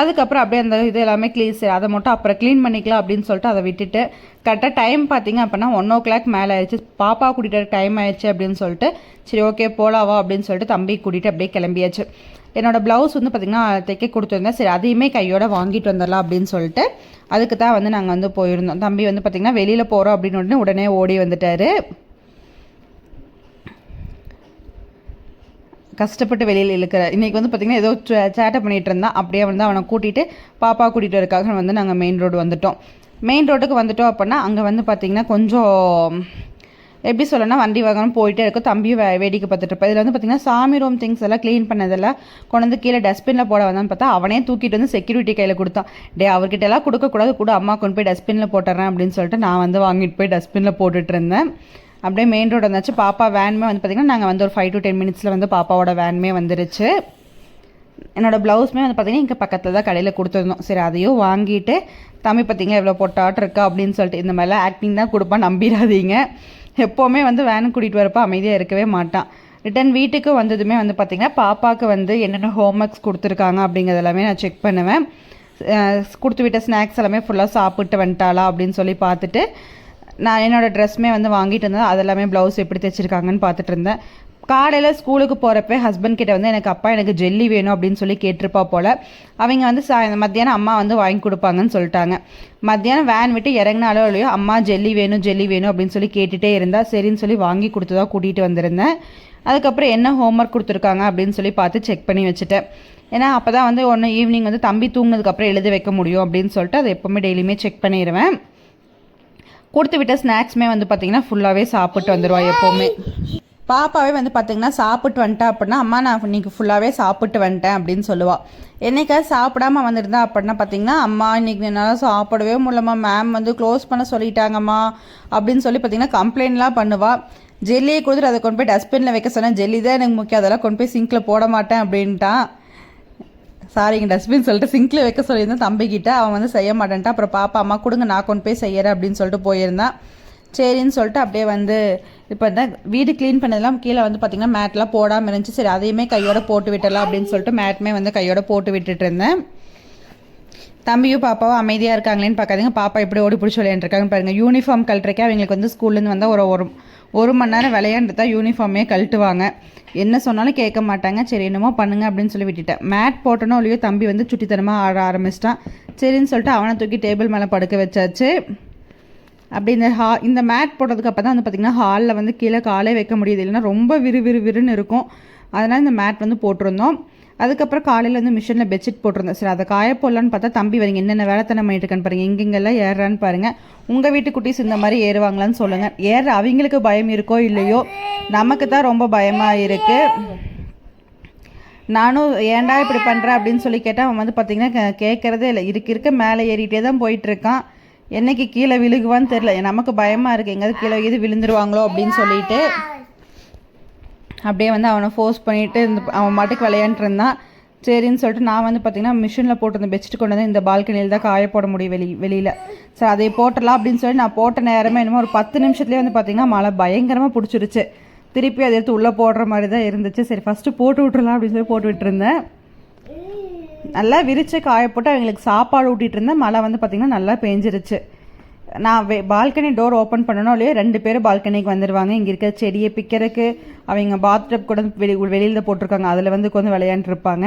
அதுக்கப்புறம் அப்படியே அந்த இது எல்லாமே க்ளீன் சரி அதை மட்டும் அப்புறம் க்ளீன் பண்ணிக்கலாம் அப்படின்னு சொல்லிட்டு அதை விட்டுட்டு கரெக்டாக டைம் பார்த்தீங்க அப்படின்னா ஒன் ஓ கிளாக் மேலே ஆயிடுச்சு. பாப்பா கூட்டிகிட்டு டைம் ஆயிடுச்சு அப்படின்னு சொல்லிட்டு சரி ஓகே போலாவா அப்படின்னு சொல்லிட்டு தம்பி கூட்டிகிட்டு அப்படியே கிளம்பியாச்சு. என்னோட ப்ளவுஸ் வந்து பார்த்திங்கன்னா தைக்க கொடுத்துருந்தேன். சரி அதையுமே கையோட வாங்கிட்டு வந்துடலாம் அப்படின்னு சொல்லிட்டு அதுக்கு தான் வந்து நாங்கள் வந்து போயிருந்தோம். தம்பி வந்து பார்த்திங்கன்னா வெளியில் போகிறோம் அப்படின்னு உடனே உடனே ஓடி வந்துட்டார். கஷ்டப்பட்டு வெளியில் இழுக்கிற. இன்றைக்கி வந்து பார்த்திங்கன்னா ஏதோ சேட்டை பண்ணிகிட்டு இருந்தான் அப்படியே வந்து அவனை கூட்டிகிட்டு பாப்பா கூட்டிகிட்டு வரக்காக வந்து நாங்கள் மெயின் ரோடு வந்துட்டோம். மெயின் ரோட்டுக்கு வந்துட்டோம் அப்படின்னா அங்கே வந்து பார்த்திங்கன்னா கொஞ்சம் எப்படி சொல்லணும்னா வண்டி வாகனம் போயிட்டே இருக்கும். தம்பி வே வேடிக்கை பார்த்துட்டு இருப்பேன். இதில் வந்து பார்த்திங்கன்னா சாமி ரூம் திங்ஸ் எல்லாம் க்ளீன் பண்ணதெல்லாம் கொண்டு வந்து கீழே டஸ்ட்பினில் போட வந்தான்னு பார்த்தா அவனே தூக்கிட்டு வந்து செக்யூரிட்டி கையில் கொடுத்தான். டே அவர்கிட்ட எல்லாம் கொடுக்கக்கூடாது. கூட அம்மா கொண்டு போய் டஸ்ட்பினில் போட்டுறேன் அப்படின்னு சொல்லிட்டு நான் வந்து வாங்கிட்டு போய் டஸ்ட்பினில் போட்டுட்டு இருந்தேன். அப்படியே மெயின் ரோடு வந்தாச்சு. பாப்பா வேனுமே வந்து பார்த்திங்கன்னா நாங்கள் வந்து ஒரு ஃபைவ் டு டென் மினிட்ஸில் வந்து பாப்பாவோட வேனுமே வந்துருச்சு. என்னோடய ப்ளவுஸ்மே வந்து பார்த்திங்கன்னா இங்கே பக்கத்தில் தான் கடையில் கொடுத்துருந்தோம். சரி அதையும் வாங்கிட்டு தம்பி பார்த்திங்கன்னா எவ்வளோ போட்டாட்டு இருக்கா? அப்படின்னு சொல்லிட்டு இந்த மாதிரிலாம் ஆக்டிங் தான் கொடுப்பான் நம்பிடாதீங்க. எப்போவுமே வந்து வேனு கூட்டிகிட்டு வரப்போ அமைதியாக இருக்கவே மாட்டான். ரிட்டன் வீட்டுக்கு வந்ததுமே வந்து பார்த்திங்கன்னா பாப்பாவுக்கு வந்து என்னென்ன ஹோம் ஒர்க்ஸ் கொடுத்துருக்காங்க அப்படிங்கிறது எல்லாமே நான் செக் பண்ணுவேன். கொடுத்து விட்ட ஸ்நாக்ஸ் எல்லாமே ஃபுல்லாக சாப்பிட்டு வந்துட்டாளா அப்படின்னு சொல்லி பார்த்துட்டு நான் என்னோடய ட்ரெஸ்மே வந்து வாங்கிட்டு இருந்தேன். அதெல்லாமே ப்ளவுஸ் எப்படி தைச்சிருக்காங்கன்னு பார்த்துட்டு இருந்தேன். காலையில் ஸ்கூலுக்கு போகிறப்ப ஹஸ்பண்ட் கிட்ட வந்து எனக்கு அப்பா எனக்கு ஜெல்லி வேணும் அப்படின்னு சொல்லி கேட்டிருப்பா போல். அவங்க வந்து சா மத்தியானம் அம்மா வந்து வாங்கி கொடுப்பாங்கன்னு சொல்லிட்டாங்க. மத்தியானம் வேன் விட்டு இறங்கினாலோ இல்லையோ அம்மா ஜெல்லி வேணும் ஜெல்லி வேணும் அப்படின்னு சொல்லி கேட்டுகிட்டே இருந்தா சரின்னு சொல்லி வாங்கி கொடுத்து தான் கூட்டிகிட்டு வந்திருந்தேன். அதுக்கப்புறம் என்ன ஹோம்ஒர்க் கொடுத்துருக்காங்க அப்படின்னு சொல்லி பார்த்து செக் பண்ணி வச்சுட்டேன். ஏன்னா அப்போ தான் வந்து ஒன்று ஈவினிங் வந்து தம்பி தூங்கினதுக்கப்புறம் எழுத வைக்க முடியும் அப்படின்னு சொல்லிட்டு அதை எப்போவுமே டெய்லியுமே செக் பண்ணிடுவேன் கொடுத்து விட்ட ஸ்நாக்ஸுமே வந்து பார்த்திங்கன்னா ஃபுல்லாகவே சாப்பிட்டு வந்துடுவா எப்போவுமே. பாப்பாவே வந்து பார்த்திங்கன்னா சாப்பிட்டு வந்துட்டா அப்படின்னா அம்மா நான் இன்னைக்கு ஃபுல்லாகவே சாப்பிட்டு வந்துட்டேன் அப்படின்னு சொல்லுவாள் என்னைக்காவது சாப்பிடாம வந்திருந்தா அப்படின்னா பார்த்தீங்கன்னா அம்மா இன்றைக்கி என்னால் சாப்பிடவே முடியலம்மா மேம் வந்து க்ளோஸ் பண்ண சொல்லிட்டாங்கம்மா அப்படின்னு சொல்லி பார்த்தீங்கன்னா கம்ப்ளைண்ட்லாம் பண்ணுவாள் ஜெல்லியை கொடுத்துட்டு அதை கொண்டு போய் டஸ்ட்பினில் வைக்க சொன்னேன் ஜெல்லி தான் எனக்கு முக்கியம் அதெல்லாம் கொண்டு போய் சிங்கில் போட மாட்டேன் அப்படின்ட்டான் சாரிங்க டஸ்ட்பின் சொல்லிட்டு சிங்கில் வைக்க சொல்லியிருந்தேன். தம்பிக்கிட்ட அவன் வந்து செய்ய மாட்டேன்ட்டா. அப்புறம் பாப்பா அம்மா கொடுங்க நான் கொண்டு போய் செய்யறேன் அப்படின்னு சொல்லிட்டு போயிருந்தான் சரின்னு சொல்லிட்டு அப்படியே வந்து இப்போ தான் வீடு க்ளீன் பண்ணதெல்லாம் கீழே வந்து பார்த்திங்கன்னா மேட்லாம் போடாமல் இருந்துச்சு. சரி அதையுமே கையோட போட்டு விட்டலாம் அப்படின்னு சொல்லிட்டு மேட்டுமே வந்து கையோட போட்டு விட்டுட்டு இருந்தேன். தம்பியும் பாப்பாவும் அமைதியாக இருக்காங்களேன்னு பார்க்காதீங்க பாப்பா இப்படி ஓடி பிடிச்சி விளையாண்டுருக்காங்க பாருங்கள் யூனிஃபார்ம் கழட்டுறக்கே அவங்களுக்கு வந்து ஸ்கூல்லேருந்து வந்தால் ஒரு ஒரு ஒரு மணி நேரம் விளையாண்டு தான் யூனிஃபார்மே கழட்டுவாங்க. என்ன சொன்னாலும் கேட்க மாட்டாங்க. சரி என்னமோ பண்ணுங்க அப்படின்னு சொல்லி விட்டுட்டேன். மேட் போட்டனோ இல்லையோ தம்பி வந்து சுட்டித்தனமாக ஆட ஆரம்பிச்சிட்டான். சரின்னு சொல்லிட்டு அவனை தூக்கி டேபிள் மேலே படுக்க வச்சாச்சு. அப்படி இந்த ஹா இந்த மேட் போட்டதுக்கு அப்போ தான் வந்து பார்த்திங்கன்னா ஹாலில் வந்து கீழே காலே வைக்க முடியுது. இல்லைன்னா ரொம்ப விறு விறு விறுன்னு இருக்கும். அதனால் இந்த மேட் வந்து போட்டிருந்தோம். அதுக்கப்புறம் காலையில் வந்து மிஷினில் பெட்ஷீட் போட்டிருந்தேன். சரி அதை காய போடலான்னு பார்த்தா தம்பி வரீங்க என்னென்ன வேலைத்தனம் பண்ணிட்டு இருக்கான்னு பாருங்கள் எங்கெங்கெல்லாம் ஏறுறான்னு பாருங்கள் உங்கள் வீட்டு குட்டீஸ் இந்த மாதிரி ஏறுவாங்களான்னு சொல்லுங்கள் ஏற அவங்களுக்கு பயம் இருக்கோ இல்லையோ நமக்கு தான் ரொம்ப பயமாக இருக்குது நானும் ஏன்டா இப்படி பண்ணுறேன் அப்படின்னு சொல்லி கேட்டால் அவன் வந்து பார்த்திங்கன்னா கேட்குறதே இல்லை. இருக்க இருக்க மேலே ஏறிட்டே தான் போயிட்டுருக்கான். என்னைக்கு கீழே விழுகுவான்னு தெரில நமக்கு பயமாக இருக்குது எங்கேயாவது கீழே இது விழுந்துருவாங்களோ அப்படின்னு சொல்லிட்டு அப்படியே வந்து அவனை ஃபோர்ஸ் பண்ணிவிட்டு இந்த அவன் மாட்டுக்கு விளையாண்டுட்டு இருந்தான் சரின்னு சொல்லிட்டு நான் வந்து பார்த்தீங்கன்னா மிஷினில் போட்டிருந்த பெட்ஷீட் கொண்டு வந்து இந்த பால்கனியில் தான் காய போட முடியும் வெளி வெளியில். சரி அதை போட்டலாம் அப்படின்னு சொல்லி நான் போட்ட நேரமே என்னமோ ஒரு பத்து நிமிஷத்துலேயே வந்து பார்த்தீங்கன்னா மழை பயங்கரமாக பிடிச்சிருச்சு. திருப்பி அதை எடுத்து உள்ளே போடுற மாதிரி தான் இருந்துச்சு. சரி ஃபஸ்ட்டு போட்டு விட்டுறலாம் அப்படின்னு சொல்லி போட்டு விட்டுருந்தேன். நல்லா விரித்து காய போட்டு அவங்களுக்கு சாப்பாடு ஊட்டிகிட்டு இருந்தேன். மழை வந்து பார்த்திங்கன்னா நல்லா பெஞ்சிருச்சு. நான் வே பால்கனி டோர் ஓப்பன் பண்ணணும் இல்லையா ரெண்டு பேரும் பால்கனிக்கு வந்துடுவாங்க இங்கே இருக்கிற செடியை பிக்கிறதுக்கு அவங்க பாத்டப் கூட வெளி வெளியில் போட்டிருக்காங்க. அதில் வந்து கொஞ்சம் விளையாண்டுருப்பாங்க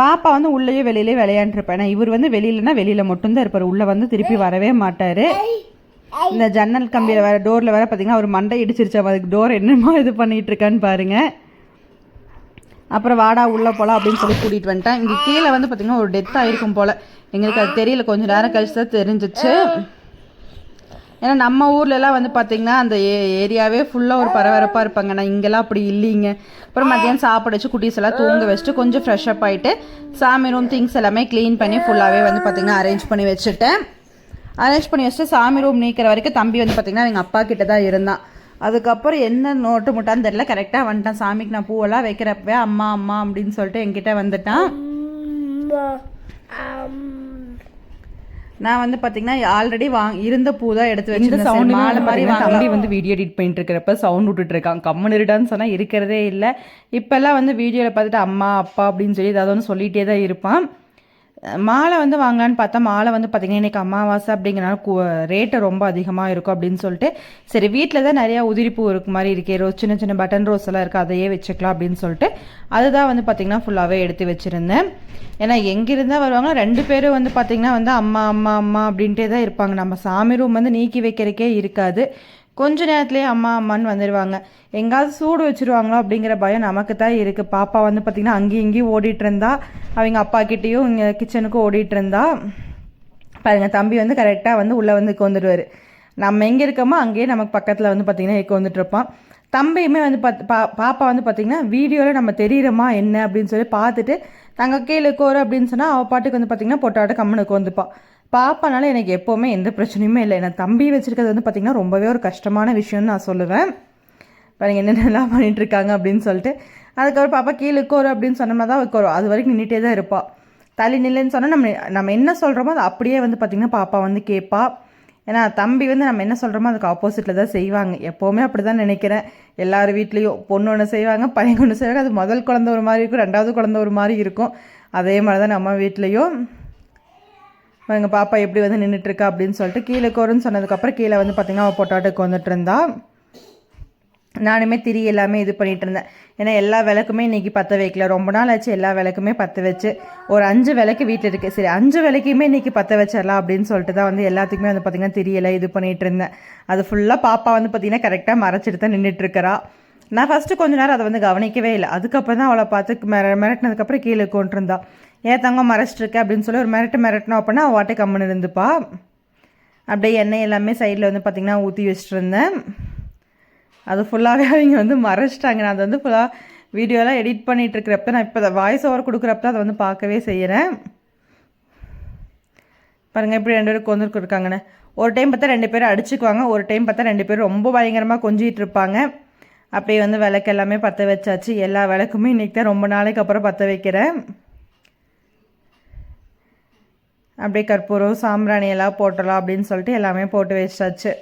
பாப்பா வந்து உள்ளேயே வெளியிலே விளையாண்டுருப்பேன் ஏன்னா இவர் வந்து வெளியிலனா வெளியில் மட்டும்தான் இருப்பார். உள்ளே வந்து திருப்பி வரவே மாட்டார். இந்த ஜன்னல் கம்பியில் வர டோரில் வர பார்த்தீங்கன்னா அவர் மண்டை இடிச்சிருச்சு. அதுக்கு டோர் என்னமோ இது பண்ணிகிட்டு இருக்கான்னு பாருங்கள் அப்புறம் வாடா உள்ளே போகலாம் அப்படின்னு சொல்லி கூட்டிகிட்டு வந்துட்டேன். இங்கே கீழே வந்து பார்த்திங்கன்னா ஒரு டெத் ஆகிருக்கும் போல். எங்களுக்கு அது தெரியல. கொஞ்சம் நேரம் கழிச்சு தான் தெரிஞ்சிச்சு. ஏன்னா நம்ம ஊர்லலாம் வந்து பார்த்திங்கன்னா அந்த ஏ ஏரியாவே ஃபுல்லாக ஒரு பரபரப்பாக இருப்பாங்க. நான் இங்கெல்லாம் அப்படி இல்லைங்க. அப்புறம் மத்தியானம் சாப்பிட வச்சு குட்டீஸ் எல்லாம் தூங்க வச்சுட்டு கொஞ்சம் ஃப்ரெஷ்அப் ஆகிட்டு சாமி ரூம் திங்ஸ் எல்லாமே க்ளீன் பண்ணி ஃபுல்லாகவே வந்து பார்த்திங்கன்னா அரேஞ்ச் பண்ணி வச்சுட்டேன். அரேஞ்ச் பண்ணி வச்சுட்டு சாமி ரூம் நீக்கிற வரைக்கும் தம்பி வந்து பார்த்திங்கன்னா எங்கள் அப்பா கிட்ட தான் இருந்தான். அதுக்கப்புறம் என்ன நோட்டு முட்டான்னு தெரில கரெக்டாக வந்துட்டான். சாமிக்கு நான் பூவெல்லாம் வைக்கிறப்பவே அம்மா அம்மா அப்படின்னு சொல்லிட்டு என்கிட்ட வந்துட்டான். நான் வந்து பார்த்தீங்கன்னா ஆல்ரெடி வாங் இருந்த பூ தான் எடுத்து வச்சிருந்தேன். சரி, சவுண்ட் மாலை மாதிரி தம்பி வந்து வீடியோ எடிட் பண்ணிட்டு இருக்கிறப்ப சவுண்ட் விட்டுட்டு இருக்கான். கம்மன் இருடான்னு சொன்னா இருக்கிறதே இல்லை. இப்பெல்லாம் வந்து வீடியோவில் பார்த்துட்டு அம்மா அப்பா அப்படின்னு சொல்லி ஏதாவது ஒன்று சொல்லிட்டே தான் இருப்பான். மாலை வந்து வாங்கலான்னு பார்த்தா மாலை வந்து பார்த்தீங்கன்னா இன்றைக்கி அமாவாசை அப்படிங்கிறனால கு ரேட்டு ரொம்ப அதிகமாக இருக்கும் அப்படின்னு சொல்லிட்டு சரி வீட்டில் தான் நிறையா உதிரிப்பூ இருக்க மாதிரி இருக்கே ரோஸ் சின்ன சின்ன பட்டன் ரோஸ் எல்லாம் இருக்குது அதையே வச்சுக்கலாம் அப்படின்னு சொல்லிட்டு அதுதான் வந்து பார்த்திங்கன்னா ஃபுல்லாகவே எடுத்து வச்சுருந்தேன். ஏன்னா எங்கிருந்தா வருவாங்க ரெண்டு பேரும் வந்து பார்த்திங்கன்னா வந்து அம்மா அம்மா அம்மா அப்படின்ட்டே தான் இருப்பாங்க. நம்ம சாமி ரூம் வந்து நீக்கி வைக்கிறக்கே இருக்காது. கொஞ்ச நேரத்துலேயே அம்மா அம்மான்னு வந்துடுவாங்க எங்காவது சூடு வச்சுருவாங்களோ அப்படிங்கிற பயம் நமக்கு தான் இருக்குது பாப்பா வந்து பார்த்திங்கன்னா அங்கேயும் இங்கேயும் ஓடிட்டு இருந்தா அவங்க அப்பாக்கிட்டேயும் இங்கே கிச்சனுக்கும் ஓடிட்டு இருந்தா பாருங்கள் தம்பி வந்து கரெக்டாக வந்து உள்ளே வந்து வந்துடுவார். நம்ம எங்கே இருக்கோமோ அங்கேயே நமக்கு பக்கத்தில் வந்து பார்த்திங்கன்னா இக்க வந்துட்டுருப்பான். தம்பியுமே வந்து பா பாப்பா வந்து பார்த்திங்கன்னா வீடியோவில் நம்ம தெரியுறோமா என்ன? அப்படின்னு சொல்லி பார்த்துட்டு தங்க கீழே கோரு அப்படின்னு சொன்னால் அவள் பாட்டுக்கு வந்து பார்த்திங்கன்னா பொட்டாட்ட கம்மனுக்கு வந்துப்பாள் பாப்பானால எனக்கு எப்போவுமே எந்த பிரச்சனையுமே இல்லை. எனக்கு தம்பி வச்சுருக்கிறது வந்து பார்த்திங்கன்னா ரொம்பவே ஒரு கஷ்டமான விஷயம்னு நான் சொல்லுவேன். பாருங்க என்னென்னலாம் பண்ணிட்டு இருக்காங்க அப்படின்னு சொல்லிட்டு. அதுக்கப்புறம் பாப்பா கீழே உட்காரு அப்படின்னு சொன்னோம்னா தான் உட்காரும் அது வரைக்கும் நின்றுட்டே தான் இருப்பாள் தள்ளி நில்லுன்னு சொன்னால் நம்ம நம்ம என்ன சொல்கிறோமோ அது அப்படியே வந்து பார்த்திங்கன்னா பாப்பா வந்து கேட்பா. ஏன்னா தம்பி வந்து நம்ம என்ன சொல்கிறோமோ அதுக்கு ஆப்போசிட்டில் தான் செய்வாங்க. எப்போவுமே அப்படி தான் நினைக்கிறேன். எல்லார் வீட்லேயும் பொண்ணு ஒன்று செய்வாங்க பையன் ஒன்று செய்வாங்க. அது முதல் குழந்த ஒரு மாதிரி இருக்கும் ரெண்டாவது குழந்த ஒரு மாதிரி இருக்கும். அதே மாதிரி தான் நம்ம வீட்லேயும். எங்கள் பாப்பா எப்படி வந்து நின்றுட்டுருக்கா அப்படின்னு சொல்லிட்டு கீழே கோருன்னு சொன்னதுக்கப்புறம் கீழே வந்து பார்த்திங்கன்னா அவள் பொட்டாட்டுக்கு வந்துட்டு இருந்தா. நானுமே திரி எல்லாமே இது பண்ணிகிட்டு இருந்தேன். ஏன்னா எல்லா விளக்குமே இன்றைக்கி பற்ற வைக்கல. ரொம்ப நாள் ஆச்சு எல்லா விளக்குமே பற்ற வச்சு. ஒரு அஞ்சு விளக்கு வீட்டில் இருக்குது சரி அஞ்சு விளக்கையுமே இன்றைக்கி பற்ற வச்சிடலாம் அப்படின்னு சொல்லிட்டு தான் வந்து எல்லாத்துக்குமே வந்து பார்த்திங்கன்னா திரியெல்லாம் இது பண்ணிகிட்டு இருந்தேன். அது ஃபுல்லாக பாப்பா வந்து பார்த்திங்கன்னா கரெக்டாக மறைச்சிட்டு தான் நின்றுட்டுருக்கிறா நான் ஃபஸ்ட்டு கொஞ்ச நேரம் அதை வந்து கவனிக்கவே இல்லை. அதுக்கப்புறம் தான் அவளை பார்த்து மிர மிரட்டினதுக்கப்புறம் கீழே கொண்டிருந்தா ஏன் தங்கம் மறைச்சிட்டுருக்க? அப்படின்னு சொல்லி ஒரு மிரட்டு மிரட்டினோம் அப்படின்னா அவள் வாட்டை கம்முன்னு இருந்துப்பா. அப்படியே எண்ணெய் எல்லாமே சைடில் வந்து பார்த்திங்கன்னா ஊற்றி வச்சுட்டு இருந்தேன். அது ஃபுல்லாகவே அவங்க வந்து மறைச்சிட்டாங்க. நான் அதை வந்து ஃபுல்லாக வீடியோலாம் எடிட் பண்ணிகிட்டு இருக்கிறப்ப நான் இப்போ வாய்ஸ் ஓவர் கொடுக்குறப்ப அதை வந்து பார்க்கவே செய்கிறேன் பாருங்கள் இப்படி ரெண்டு பேரும் கொண்டு இருக்காங்கண்ணே ஒரு டைம் பார்த்தா ரெண்டு பேரும் அடிச்சுக்குவாங்க. ஒரு டைம் பார்த்தா ரெண்டு பேரும் ரொம்ப பயங்கரமாக கொஞ்சிகிட்டு இருப்பாங்க. அப்படியே வந்து விளக்கு எல்லாமே பற்ற வச்சாச்சு. எல்லா விளக்குமே இன்றைக்கி தான் ரொம்ப நாளைக்கு அப்புறம் பற்ற வைக்கிறேன். அப்படியே கற்பூரம் சாம்பிராணி எல்லாம் போட்டலாம் அப்படின்னு சொல்லிட்டு எல்லாமே போட்டு வச்சாச்சு.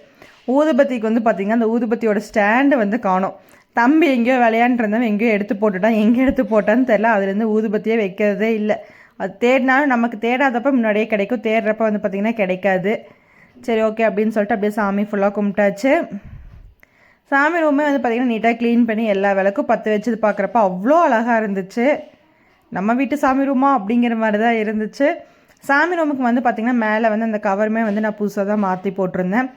ஊதுபத்திக்கு வந்து பார்த்திங்கன்னா அந்த ஊதுபத்தியோட ஸ்டாண்டு வந்து காணும். தம்பி எங்கேயோ விளையாண்டுருந்தவன் எங்கேயோ எடுத்து போட்டுட்டான். எங்கே எடுத்து போட்டான்னு தெரில அதுலேருந்து ஊதுபத்தியே வைக்கிறதே இல்லை. அது தேடினாலும் நமக்கு தேடாதப்ப முன்னாடியே கிடைக்கும். தேடுறப்ப வந்து பார்த்திங்கன்னா கிடைக்காது. சரி ஓகே அப்படின்னு சொல்லிட்டு அப்படியே சாமி ஃபுல்லாக கும்பிட்டாச்சு. சாமி ரூமே வந்து பார்த்திங்கன்னா நீட்டாக க்ளீன் பண்ணி எல்லா விளக்கும் பற்ற வச்சது பார்க்குறப்ப அவ்வளோ அழகாக இருந்துச்சு. நம்ம வீட்டு சாமி ரூமா அப்படிங்கிற மாதிரி தான் இருந்துச்சு. சாமி ரூமுக்கு வந்து பார்த்திங்கன்னா மேலே வந்து அந்த கவருமே வந்து நான் புதுசாக தான் மாற்றி போட்டிருந்தேன்.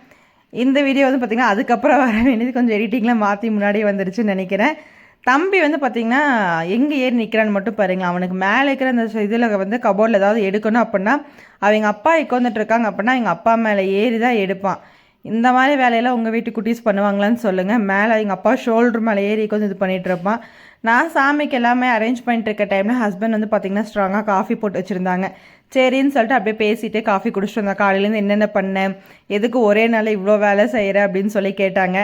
இந்த வீடியோ வந்து பார்த்திங்கன்னா அதுக்கப்புறம் வர வேண்டியது கொஞ்சம் எடிட்டிங்லாம் மாற்றி முன்னாடியே வந்துருச்சுன்னு நினைக்கிறேன். தம்பி வந்து பார்த்திங்கன்னா எங்கே ஏறி நிற்கிறான்னு மட்டும் பாருங்கள் அவனுக்கு மேலே இருக்கிற அந்த இதில் வந்து கபோர்டில் ஏதாவது எடுக்கணும் அப்படின்னா அவங்க அப்பா உட்காந்துட்டு இருக்காங்க அப்படின்னா எங்கள் அப்பா மேலே ஏறி தான் எடுப்பான். இந்த மாதிரி வேலையெல்லாம் உங்கள் வீட்டு குட்டீஸ் பண்ணுவாங்களான்னு சொல்லுங்கள் மேலே எங்கள் அப்பா ஷோல்டர் மேலே ஏறி கொஞ்சம் இது பண்ணிகிட்டு இருப்பான். நான் சாமிக்கு எல்லாமே அரேஞ்ச் பண்ணிட்டு இருக்க டைமில் ஹஸ்பண்ட் வந்து பார்த்திங்கன்னா ஸ்ட்ராங்காக காஃபி போட்டு வச்சுருந்தாங்க. சரின்னு சொல்லிட்டு அப்படியே பேசிட்டு காஃபி குடிச்சிட்டு வந்தேன். காலையிலேருந்து என்னென்ன பண்ணேன்? எதுக்கு ஒரே நாள் இவ்வளோ வேலை செய்கிற அப்படின்னு சொல்லி கேட்டாங்க.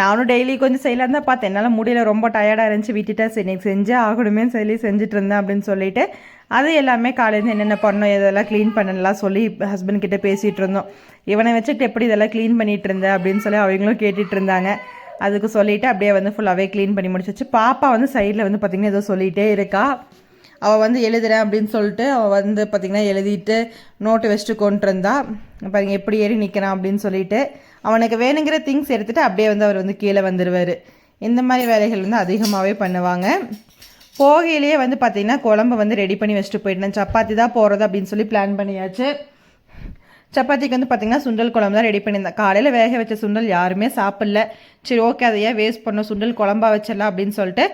நானும் டெய்லி கொஞ்சம் செய்யலாம் தான் பார்த்தேன். என்னால் முடியல ரொம்ப டயர்டாக இருந்துச்சு. விட்டுட்டேன். சரி எனக்கு செஞ்சே ஆகணுமே சொல்லி செஞ்சுட்டு இருந்தேன் அப்படின்னு சொல்லிட்டு அது எல்லாமே காலையிலேருந்து என்னென்ன பண்ணோம் இதெல்லாம் க்ளீன் பண்ணலாம் சொல்லி ஹஸ்பண்ட் கிட்டே பேசிகிட்டு இருந்தோம். இவனை வச்சுட்டு எப்படி இதெல்லாம் க்ளீன் பண்ணிகிட்டு இருந்தேன் அப்படின்னு சொல்லி அவங்களும் கேட்டுட்டு இருந்தாங்க. அதுக்கு சொல்லிவிட்டு அப்படியே வந்து ஃபுல்லாகவே க்ளீன் பண்ணி முடிச்சிச்சு பாப்பா வந்து சைடில் வந்து பார்த்திங்கன்னா ஏதோ சொல்லிகிட்டே இருக்கா. அவள் வந்து எழுதுறேன் அப்படின்னு சொல்லிட்டு அவள் வந்து பார்த்திங்கன்னா எழுதிட்டு நோட்டு வச்சுட்டு கொண்டு இருந்தா பாருங்க எப்படி ஏறி நிற்கிறான் அப்படின்னு சொல்லிட்டு அவனுக்கு வேணுங்கிற திங்ஸ் எடுத்துகிட்டு அப்படியே வந்து அவர் வந்து கீழே வந்துடுவார் இந்த மாதிரி வேலைகள் வந்து அதிகமாகவே பண்ணுவாங்க. போகையிலேயே வந்து பார்த்திங்கன்னா குழம்பு வந்து ரெடி பண்ணி வச்சுட்டு போயிட்டேன் சப்பாத்தி தான் போகிறது அப்படின்னு சொல்லி பிளான் பண்ணியாச்சு. சப்பாத்திக்கு வந்து பார்த்திங்கன்னா சுண்டல் குழம்பு தான் ரெடி பண்ணியிருந்தேன். காலையில் வேக வச்ச சுண்டல் யாருமே சாப்பிடல. சரி ஓகே அதையே வேஸ்ட் பண்ணோம் சுண்டல் குழம்பா வச்சிடலாம் அப்படின்னு சொல்லிட்டு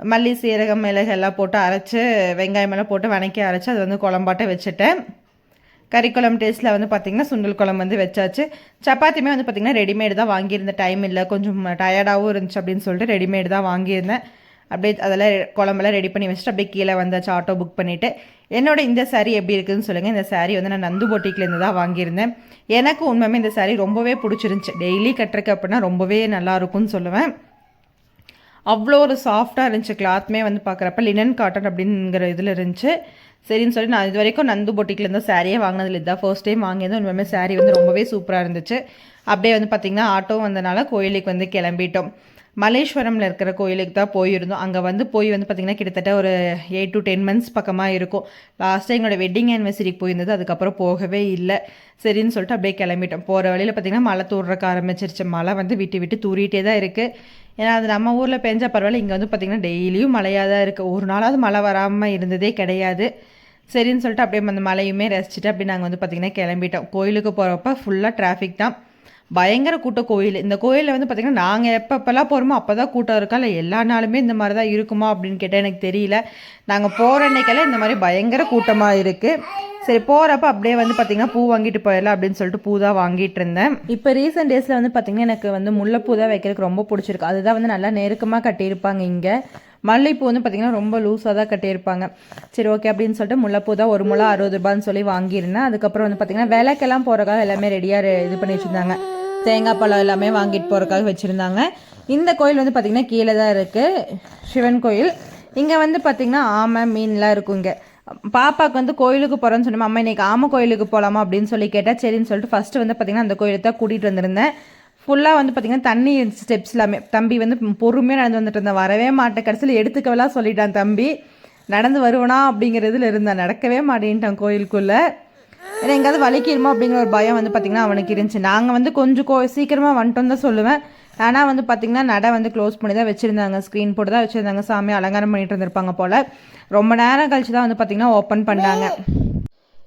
மல்லி சீரகம் மிளகு எல்லாம் போட்டு அரைச்சி வெங்காயம் எல்லாம் போட்டு வணக்கி அரைச்சி அது வந்து குழம்பாட்ட வச்சுட்டேன். கறி குழம்பு டேஸ்ட்டில் வந்து பார்த்திங்கன்னா சுண்டல் குழம்பு வந்து வச்சாச்சு. சப்பாத்தியுமே வந்து பார்த்திங்கன்னா ரெடிமேடு தான் வாங்கியிருந்தேன் டைம் இல்லை. கொஞ்சம் டயர்டாகவும் இருந்துச்சு அப்படின்னு சொல்லிட்டு ரெடிமேடு தான் வாங்கியிருந்தேன். அப்படியே அதெல்லாம் குழம்பெல்லாம் ரெடி பண்ணி வச்சுட்டு அப்படியே கீழே வந்தாச்சு ஆட்டோ புக் பண்ணிவிட்டு என்னோட இந்த சாரீ எப்படி இருக்குதுன்னு சொல்லுங்கள் இந்த சாரீ வந்து நான் நந்து போட்டிக்கிலேருந்து தான் வாங்கியிருந்தேன். எனக்கு உண்மையுமே இந்த சாரீ ரொம்பவே பிடிச்சிருந்துச்சி. டெய்லி கட்டுறக்கு அப்படின்னா ரொம்பவே நல்லாயிருக்கும்னு சொல்லுவேன். அவ்வளோ ஒரு சாஃப்டாக இருந்துச்சு கிளாத்மே வந்து பார்க்குறப்ப லினன் காட்டன் அப்படிங்கிற இதில் இருந்துச்சு. சரின்னு சொல்லி நான் இது வரைக்கும் நந்து பொட்டிக்கிலேருந்து சாரியே வாங்கினதில்ல. இதுதான் ஃபர்ஸ்ட் டைம் வாங்கியது உண்மையுமே சாரீ வந்து ரொம்பவே சூப்பராக இருந்துச்சு. அப்படியே வந்து பார்த்திங்கன்னா ஆட்டோ வந்தனால கோயிலுக்கு வந்து கிளம்பிட்டோம். மலேஸ்வரமில் இருக்கிற கோயிலுக்கு தான் போயிருந்தோம். அங்கே வந்து போய் வந்து பார்த்திங்கன்னா கிட்டத்தட்ட ஒரு எயிட் டு டென் மந்த்ஸ் பக்கமாக இருக்கும். லாஸ்ட்டாக எங்களோட வெட்டிங் ஆனிவர்சரிக்கு போயிருந்தது அதுக்கப்புறம் போகவே இல்லை. சரின்னு சொல்லிட்டு அப்படியே கிளம்பிட்டோம். போகிற வழியில் பார்த்திங்கன்னா மழை தூடுறக்க ஆரம்பிச்சிருச்சு. மழை வந்து விட்டு விட்டு தூரிட்டே தான் இருக்குது ஏன்னா அது நம்ம ஊரில் பெஞ்சால் பரவாயில்ல. இங்கே வந்து பார்த்திங்கன்னா டெய்லியும் மழையாக தான் இருக்குது ஒரு நாளாவது மழை வராமல் இருந்ததே கிடையாது. சரின்னு சொல்லிட்டு அப்படியே அந்த மலையுமே ரசிச்சுட்டு அப்படியே நாங்கள் வந்து பார்த்திங்கன்னா கிளம்பிட்டோம். கோயிலுக்கு போகிறப்ப ஃபுல்லாக டிராஃபிக் தான். பயங்கர கூட்ட கோயில் இந்த கோயிலில் வந்து பார்த்திங்கன்னா நாங்கள் எப்பப்பெல்லாம் போகிறோமோ அப்போ தான் கூட்டம் இருக்கா? இல்லை எல்லா நாளுமே இந்த மாதிரி தான் இருக்குமா? அப்படின்னு கேட்டால் எனக்கு தெரியல. நாங்கள் போகிற அன்னைக்கெல்லாம் இந்த மாதிரி பயங்கர கூட்டமாக இருக்குது சரி போகிறப்ப அப்படியே வந்து பார்த்திங்கன்னா பூ வாங்கிட்டு போயிடலாம் அப்படின்னு சொல்லிட்டு பூ தான் வாங்கிட்டு இருந்தேன். இப்போ ரீசெண்ட் டேஸில் வந்து பார்த்திங்கன்னா எனக்கு வந்து முல்லைப்பூ தான் வைக்கிறதுக்கு ரொம்ப பிடிச்சிருக்கு. அதுதான் வந்து நல்லா நெருக்கமாக கட்டியிருப்பாங்க இங்கே. மல்லிகைப்பூ வந்து பார்த்திங்கன்னா ரொம்ப லூஸாக தான் கட்டியிருப்பாங்க. சரி ஓகே அப்படின்னு சொல்லிட்டு முல்லைப்பூ தான் ஒரு முளை அறுபது ரூபான்னு சொல்லி வாங்கியிருந்தேன். அதுக்கப்புறம் வந்து பார்த்திங்கன்னா விலைக்கெல்லாம் போகிறக்காக எல்லாமே ரெடியாக இது பண்ணி வச்சுருந்தாங்க தேங்காய் பழம் எல்லாமே வாங்கிட்டு போகிறக்காக வச்சுருந்தாங்க. இந்த கோயில் வந்து பார்த்திங்கன்னா கீழே தான் இருக்குது சிவன் கோயில். இங்கே வந்து பார்த்திங்கன்னா ஆமை மீன்லாம் இருக்கும் இங்கே. பாப்பாவுக்கு வந்து கோயிலுக்கு போகிறேன்னு சொன்னோம் அம்மா இன்னைக்கு ஆமை கோயிலுக்கு போகலாமா அப்படின்னு சொல்லி கேட்டால் சரின்னு சொல்லிட்டு ஃபஸ்ட்டு வந்து பார்த்திங்கன்னா அந்த கோயிலை தான் கூட்டிகிட்டு வந்திருந்தேன். ஃபுல்லாக வந்து பார்த்திங்கன்னா தண்ணி ஸ்டெப்ஸ் எல்லாமே. தம்பி வந்து பொறுமையாக நடந்து வந்துட்டு இருந்தேன். வரவே மாட்டேன். கடைசியில் எடுத்துக்கவெல்லாம் சொல்லிட்டான் தம்பி. நடந்து வருவனா அப்படிங்கிறதுல இருந்தான். நடக்கவே மாட்டேன்ட்டான் கோயிலுக்குள்ளே. ஏன்னா எங்கேயாவது வலிக்கிடுமோ அப்படிங்கிற ஒரு பயம் வந்து பார்த்திங்கன்னா அவனுக்கு இருந்துச்சு. நாங்கள் வந்து கொஞ்சம் கோ சீக்கிரமாக வந்துட்டோம் தான் சொல்லுவேன். ஆனால் வந்து பார்த்திங்கன்னா நடை வந்து க்ளோஸ் பண்ணி தான் வச்சுருந்தாங்க. ஸ்க்ரீன் போட்டு தான் வச்சுருந்தாங்க. சாமி அலங்காரம் பண்ணிட்டு இருந்திருப்பாங்க போல். ரொம்ப நேரம் கழிச்சு தான் வந்து பார்த்திங்கன்னா ஓப்பன் பண்ணாங்க.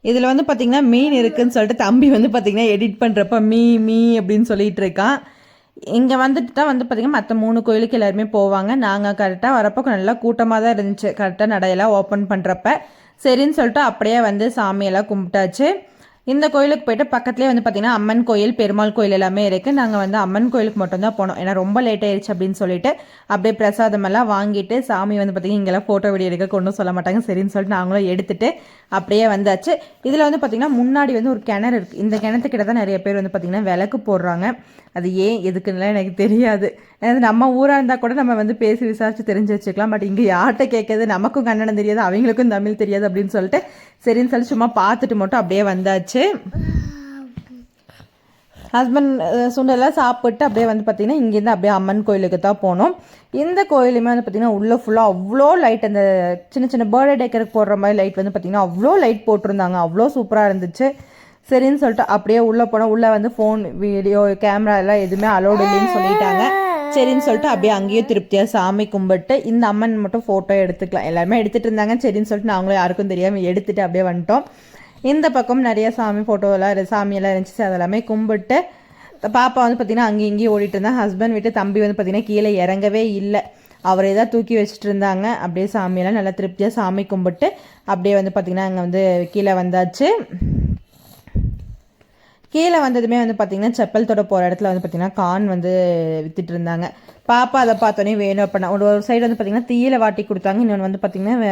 இதில் வந்து பார்த்திங்கன்னா மீன் இருக்குன்னு சொல்லிட்டு தம்பி வந்து பார்த்திங்கன்னா எடிட் பண்ணுறப்ப மீ மீ அப்படின்னு சொல்லிட்டு இருக்கான். இங்கே வந்துட்டு தான் வந்து பார்த்திங்கன்னா மற்ற மூணு கோயிலுக்கு எல்லாருமே போவாங்க. நாங்கள் கரெக்டாக வரப்போ நல்லா கூட்டமாக தான் இருந்துச்சு கரெக்டாக நடையெல்லாம் ஓப்பன் பண்ணுறப்ப சரின்னு சொல்லிட்டு அப்படியே வந்து சாமியெல்லாம் கும்பிட்டாச்சு. இந்த கோயிலுக்கு போயிட்டு பக்கத்துலேயே வந்து பார்த்திங்கன்னா அம்மன் கோயில் பெருமாள் கோயில் எல்லாமே இருக்குது நாங்கள் வந்து அம்மன் கோயிலுக்கு மட்டும்தான் போனோம். ஏன்னா ரொம்ப லேட் ஆயிடுச்சு அப்படின்னு சொல்லிட்டு அப்படியே பிரசாதமெல்லாம் வாங்கிட்டு சாமி வந்து பார்த்திங்கன்னா இங்கெல்லாம் ஃபோட்டோ வீடியோ எடுக்க கொண்டும் சொல்ல மாட்டாங்க. சரின்னு சொல்லிட்டு நாங்களும் எடுத்துட்டு அப்படியே வந்தாச்சு. இதில் வந்து பார்த்திங்கன்னா முன்னாடி வந்து ஒரு கிணறு இருக்குது இந்த கிணத்துக்கிட்ட தான் நிறைய பேர் வந்து பார்த்திங்கன்னா விளக்கு போடுறாங்க. அது ஏன் எதுக்குன்னுலாம் எனக்கு தெரியாது. ஏன்னா நம்ம ஊராக இருந்தால் கூட நம்ம வந்து பேசி விசாரித்து தெரிஞ்சு வச்சுக்கலாம். பட் இங்கே யார்கிட்ட கேட்குறது? நமக்கும் கன்னடம் தெரியாது அவங்களுக்கும் தமிழ் தெரியாது அப்படின்னு சொல்லிட்டு சரின்னு சொல்லி சும்மா பார்த்துட்டு மட்டும் அப்படியே வந்தாச்சு. ஹஸ்பண்ட் சுண்டெல்லாம் சாப்பிட்டு அப்படியே வந்து பார்த்திங்கன்னா இங்கேருந்து அப்படியே அம்மன் கோயிலுக்கு தான் போனோம். இந்த கோயிலுமே வந்து பார்த்திங்கன்னா உள்ளே ஃபுல்லாக அவ்வளோ லைட் அந்த சின்ன சின்ன பர்த்டே டேக்கருக்கு போடுற மாதிரி லைட் வந்து பார்த்திங்கன்னா அவ்வளோ லைட் போட்டிருந்தாங்க. அவ்வளோ சூப்பராக இருந்துச்சு. சரின்னு சொல்லிட்டு அப்படியே உள்ளே போனால் உள்ளே வந்து ஃபோன் வீடியோ கேமரா எல்லாம் எதுவுமே அலோடு இல்லைன்னு சொல்லிட்டாங்க. சரின்னு சொல்லிட்டு அப்படியே அங்கேயே திருப்தியாக சாமி கும்பிட்டு இந்த அம்மன் மட்டும் ஃபோட்டோ எடுத்துக்கலாம். எல்லாருமே எடுத்துகிட்டு இருந்தாங்க. சரின்னு சொல்லிட்டு நாங்களும் யாருக்கும் தெரியாமல் எடுத்துகிட்டு அப்படியே வந்துட்டோம். இந்த பக்கம் நிறைய சாமி ஃபோட்டோலாம் சாமியெல்லாம் இருந்துச்சு அதெல்லாமே கும்பிட்டு பாப்பா வந்து பார்த்திங்கன்னா அங்கேயும் இங்கேயும் ஓடிட்டு இருந்தேன் ஹஸ்பண்ட் விட்டு தம்பி வந்து பார்த்திங்கன்னா கீழே இறங்கவே இல்லை. அவரே தான் தூக்கி வச்சுட்டு இருந்தாங்க. அப்படியே சாமியெல்லாம் நல்லா திருப்தியாக சாமி கும்பிட்டு அப்படியே வந்து பார்த்திங்கன்னா அங்கே வந்து கீழே வந்தாச்சு. கீழே வந்ததுமே வந்து பார்த்திங்கன்னா செப்பல் தொட போகிற இடத்துல வந்து பார்த்திங்கன்னா கான் வந்து வித்துட்டு இருந்தாங்க. பாப்பா அதை பார்த்தோன்னே வேணும் அப்படின்னா ஒரு ஒரு சைடு வந்து பார்த்திங்கன்னா தீயில வாட்டி கொடுத்தாங்க. இன்னொன்று வந்து பார்த்திங்கன்னா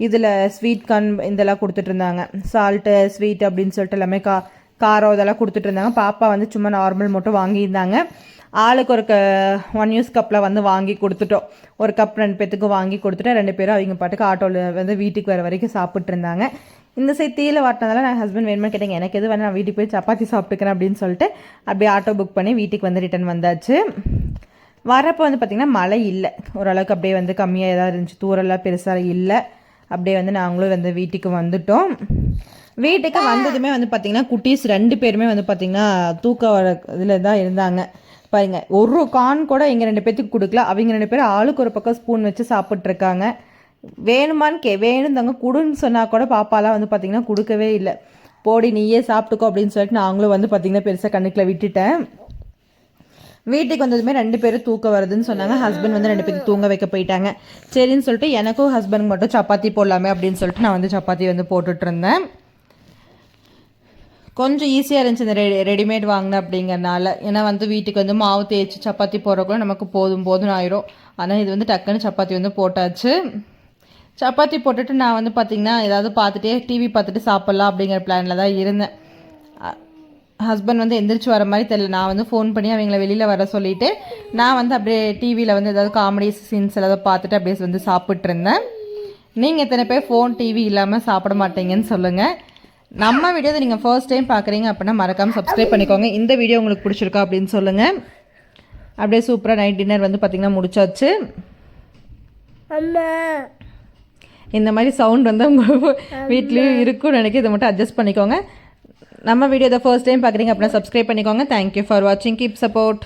இதில் ஸ்வீட் கார்ன் இதெல்லாம் கொடுத்துட்ருந்தாங்க சால்ட்டு ஸ்வீட் அப்படின்னு சொல்லிட்டு எல்லாமே கா காரம் இதெல்லாம் கொடுத்துட்ருந்தாங்க பாப்பா வந்து சும்மா நார்மல் மட்டும் வாங்கியிருந்தாங்க. ஆளுக்கு ஒரு க ஒன் யூஸ் கப்பில் வந்து வாங்கி கொடுத்துட்டோம். ஒரு கப் ரெண்டு பேத்துக்கு வாங்கி கொடுத்துட்டு ரெண்டு பேரும் அவங்க பாட்டுக்கு ஆட்டோவில் வந்து வீட்டுக்கு வர வரைக்கும் சாப்பிட்ருந்தாங்க இந்த சைட் தீயில வாட்டினதால நான் ஹஸ்பண்ட் வேணுமே கேட்டேங்க. எனக்கு எது வேணால் நான் வீட்டுக்கு போய் சப்பாத்தி சாப்பிட்டுக்கிறேன் அப்படின்னு சொல்லிட்டு அப்படியே ஆட்டோ புக் பண்ணி வீட்டுக்கு வந்து ரிட்டர்ன் வந்தாச்சு. வரப்போ வந்து பார்த்திங்கன்னா மழை இல்லை. ஓரளவுக்கு அப்படியே வந்து கம்மியாக ஏதாவது இருந்துச்சு. தூரெல்லாம் பெருசாக இல்லை. அப்படியே வந்து நாங்களும் வந்து வீட்டுக்கு வந்துட்டோம். வீட்டுக்கு வந்ததுமே வந்து பார்த்திங்கன்னா குட்டீஸ் ரெண்டு பேருமே வந்து பார்த்திங்கன்னா தூக்க வர இதில் தான் இருந்தாங்க. பாருங்க ஒரு கான் கூட எங்கள் ரெண்டு பேர்த்துக்கு கொடுக்கல. அவங்க ரெண்டு பேரும் ஆளுக்கு ஒரு பக்கம் ஸ்பூன் வச்சு சாப்பிட்ருக்காங்க வேணுமான்னு கே வேணும் தாங்க கொடுன்னு சொன்னால் கூட பாப்பாலாம் வந்து பார்த்திங்கன்னா கொடுக்கவே இல்லை. போடி நீயே சாப்பிட்டுக்கோ அப்படின்னு சொல்லிட்டு நாங்களும் வந்து பார்த்திங்கன்னா பெருசாக கண்ணுக்கில் விட்டுட்டேன். வீட்டுக்கு வந்ததுமே ரெண்டு பேரும் தூக்க வருதுன்னு சொன்னாங்க. ஹஸ்பண்ட் வந்து ரெண்டு பேரும் தூங்க வைக்க போயிட்டாங்க. சரின்னு சொல்லிட்டு எனக்கும் ஹஸ்பண்ட் மட்டும் சப்பாத்தி போடலாமே அப்படின்னு சொல்லிட்டு நான் வந்து சப்பாத்தி வந்து போட்டுட்டு இருந்தேன் கொஞ்சம் ஈஸியாக இருந்துச்சு இந்த ரெடி ரெடிமேட் வாங்கினேன் அப்படிங்கறனால. ஏன்னா வந்து வீட்டுக்கு வந்து மாவு தேய்ச்சி சப்பாத்தி போடுறக்குள்ள நமக்கு போதும் போதும் ஆயிரும். ஆனால் இது வந்து டக்குன்னு சப்பாத்தி வந்து போட்டாச்சு. சப்பாத்தி போட்டுட்டு நான் வந்து பார்த்திங்கன்னா ஏதாவது பார்த்துட்டே டிவி பார்த்துட்டு சாப்பிட்லாம் அப்படிங்கிற பிளானில் தான் இருந்தேன். ஹஸ்பண்ட் வந்து எந்திரிச்சு வர மாதிரி தெரியல. நான் வந்து ஃபோன் பண்ணி அவங்கள வெளியில் வர சொல்லிட்டு நான் வந்து அப்படியே டிவியில் வந்து ஏதாவது காமெடி சீன்ஸ் ஏதாவது பார்த்துட்டு அப்படியே வந்து சாப்பிட்டு இருந்தேன் நீங்கள் எத்தனை பேர் ஃபோன் டிவி இல்லாமல் சாப்பிட மாட்டீங்கன்னு சொல்லுங்கள் நம்ம வீடியோ நீங்கள் ஃபர்ஸ்ட் டைம் பார்க்குறீங்க அப்படின்னா மறக்காமல் சப்ஸ்கிரைப் பண்ணிக்கோங்க. இந்த வீடியோ உங்களுக்கு பிடிச்சிருக்கா அப்படின்னு சொல்லுங்கள் அப்படியே சூப்பராக நைட் டின்னர் வந்து பார்த்திங்கன்னா முடிச்சாச்சு. இந்த மாதிரி சவுண்ட் வந்து உங்கள் வீட்லேயும் இருக்கும்னு நினைக்க இதை மட்டும் அட்ஜஸ்ட் பண்ணிக்கோங்க. நம்ம வீடியோ இதை ஃபர்ஸ்ட் டைம் பார்க்குறீங்க அப்படின்னா சப்ஸ்கிரைப் பண்ணிக்கோங்க. தேங்க்யூ ஃபார் வாட்சிங் கீப் சப்போர்ட்